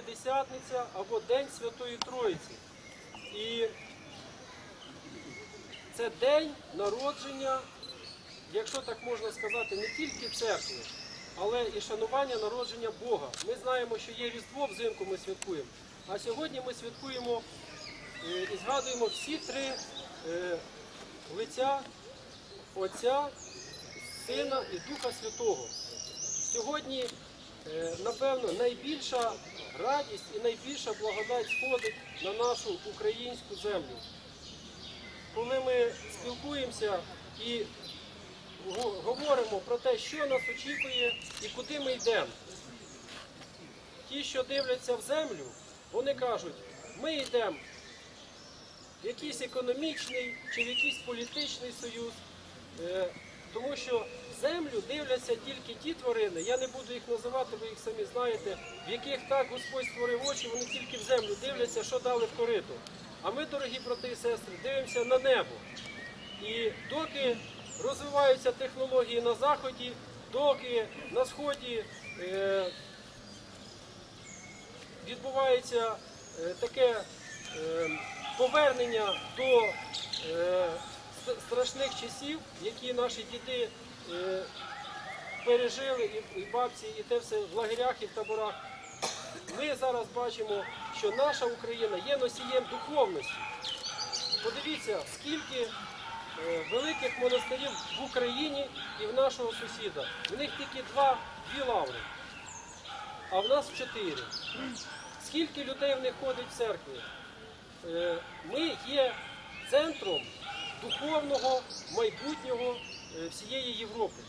П'ятидесятниця або День Святої Троїці. І це день народження, якщо так можна сказати, не тільки церкви, але і шанування народження Бога. Ми знаємо, що є Різдво взимку ми святкуємо. А сьогодні ми святкуємо е, і згадуємо всі три е, лиця Отця, Сина і Духа Святого. Сьогодні, е, напевно, найбільша радість і найбільша благодать сходить на нашу українську землю. Коли ми спілкуємося і говоримо про те, що нас очікує і куди ми йдемо. Ті, що дивляться в землю, вони кажуть, ми йдемо в якийсь економічний чи в якийсь політичний союз. Тому що землю дивляться тільки ті тварини, я не буду їх називати, ви їх самі знаєте, в яких так Господь створив очі, вони тільки в землю дивляться, що дали в корито. А ми, дорогі брати і сестри, дивимося на небо. І доки розвиваються технології на заході, доки на сході е, відбувається е, таке е, повернення до страшних часів, які наші діди е, пережили, і бабці, і те все в лагерях і в таборах. Ми зараз бачимо, що наша Україна є носієм духовності. Подивіться, скільки е, великих монастирів в Україні і в нашого сусіда. В них тільки два, дві лаври, а в нас чотири. Скільки людей в них ходить в церкві? Е, Ми є центром духовного майбутнього е, всієї Європи.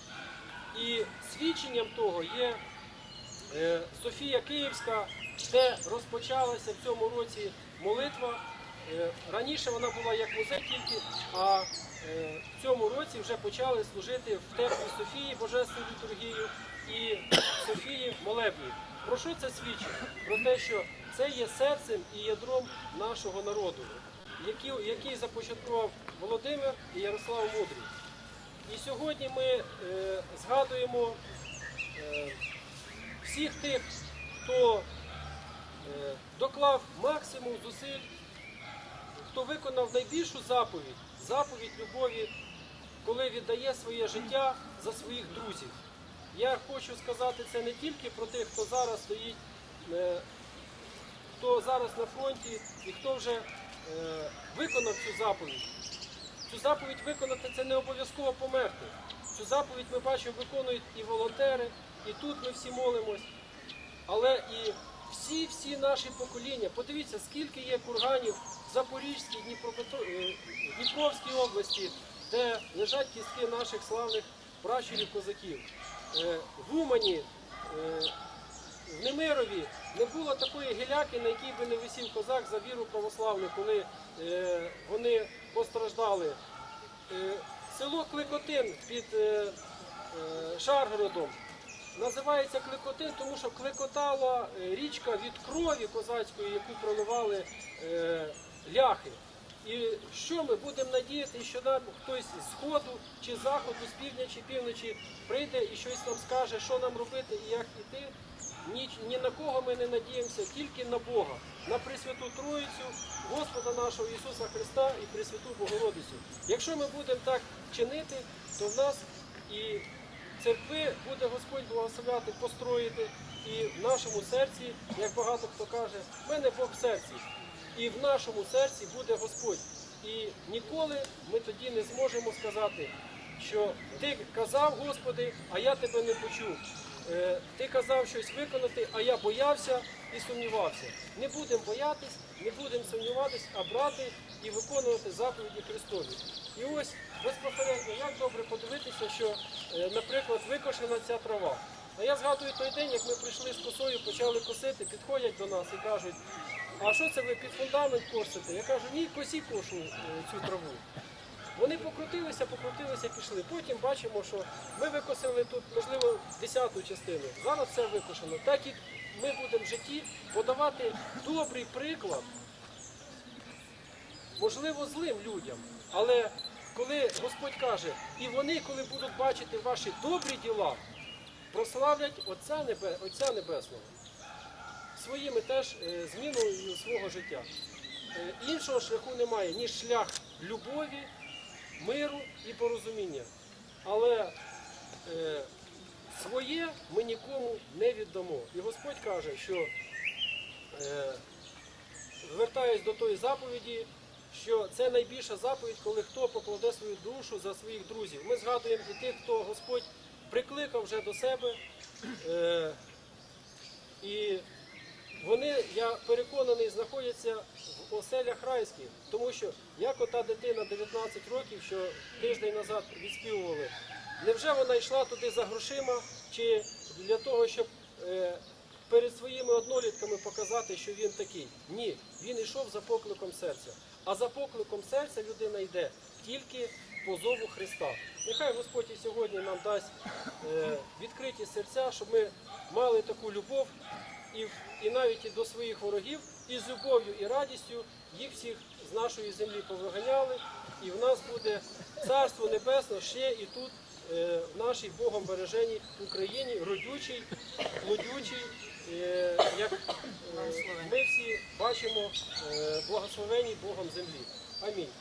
І свідченням того є Е, Софія Київська, де розпочалася в цьому році молитва. Е, Раніше вона була як музей тільки, а в цьому році вже почали служити в Теплій Софії Божественну літургію і Софії молебні. Про що це свідчить? Про те, що це є серцем і ядром нашого народу, який, який започаткував Володимир і Ярослав Мудрий. І сьогодні ми е, згадуємо е, всіх тих, хто е, доклав максимум зусиль, хто виконав найбільшу заповідь, заповідь любові, коли віддає своє життя за своїх друзів. Я хочу сказати це не тільки про тих, хто зараз стоїть, е, хто зараз на фронті і хто вже виконав цю заповідь. Цю заповідь виконати це не обов'язково померти. Цю заповідь ми бачимо, виконують і волонтери, і тут ми всі молимось. Але і всі-всі наші покоління, подивіться, скільки є курганів в Запорізькій, е, Дніпровській області, де лежать кістки наших славних пращурів козаків. Е, В Умані, Немирові не було такої гіляки, на якій би не висів козак за віру православну, коли е, вони постраждали. Е, Село Кликотин під е, е, Шаргородом називається Кликотин, тому що клекотала е, річка від крові козацької, яку проливали е, ляхи. І що ми будемо надіяти, що нам хтось з сходу чи заходу, з півдня чи півночі прийде і щось нам скаже, що нам робити і як іти. Ні, ні на кого ми не надіємося, тільки на Бога, на Пресвяту Троїцю, Господа нашого Ісуса Христа і Пресвяту Богородицю. Якщо ми будемо так чинити, то в нас і церкви буде Господь благословляти, построїти, і в нашому серці, як багато хто каже, в мене Бог в серці. І в нашому серці буде Господь. І ніколи ми тоді не зможемо сказати, що ти казав, Господи, а я тебе не почув. Е, Ти казав щось виконати, а я боявся і сумнівався. Не будемо боятись, не будемо сумніватись, а брати і виконувати заповіді Христові. І ось безпосередньо, як добре подивитися, що, е, наприклад, викошена ця трава. А я згадую той день, як ми прийшли з косою, почали косити, підходять до нас і кажуть, а що це ви під фундамент косите? Я кажу, ні, косі кошу е, цю траву. Вони покрутилися, покрутилися, пішли. Потім бачимо, що ми викосили тут, можливо, десяту частину. Зараз все викошено. Так як ми будемо в житті подавати добрий приклад, можливо, злим людям. Але коли Господь каже, і вони, коли будуть бачити ваші добрі діла, прославлять Отця, Небе, Отця Небесного своїми теж е, зміною свого життя. Е, Іншого шляху немає, ніж шлях любові, миру і порозуміння. Але е, своє ми нікому не віддамо. І Господь каже, що е, звертаюсь до тої заповіді, що це найбільша заповідь, коли хто покладе свою душу за своїх друзів. Ми згадуємо і тих, хто Господь прикликав вже до себе. Е, і вони, я переконаний, знаходяться в оселях райських, тому що як ота дитина 19 років, що тиждень назад відспівували, невже вона йшла туди за грошима чи для того, щоб е, перед своїми однолітками показати, що він такий? Ні, він йшов за покликом серця. А за покликом серця людина йде тільки по зову Христа. Нехай Господь і сьогодні нам дасть е, відкриті серця, щоб ми мали таку любов і, і навіть і до своїх ворогів, і з любов'ю і радістю їх всіх з нашої землі повиганяли, і в нас буде царство небесне ще і тут, е, в нашій Богом береженій Україні, родючій, плодючій, е, як е, ми всі бачимо, благословеній Богом землі. Амінь.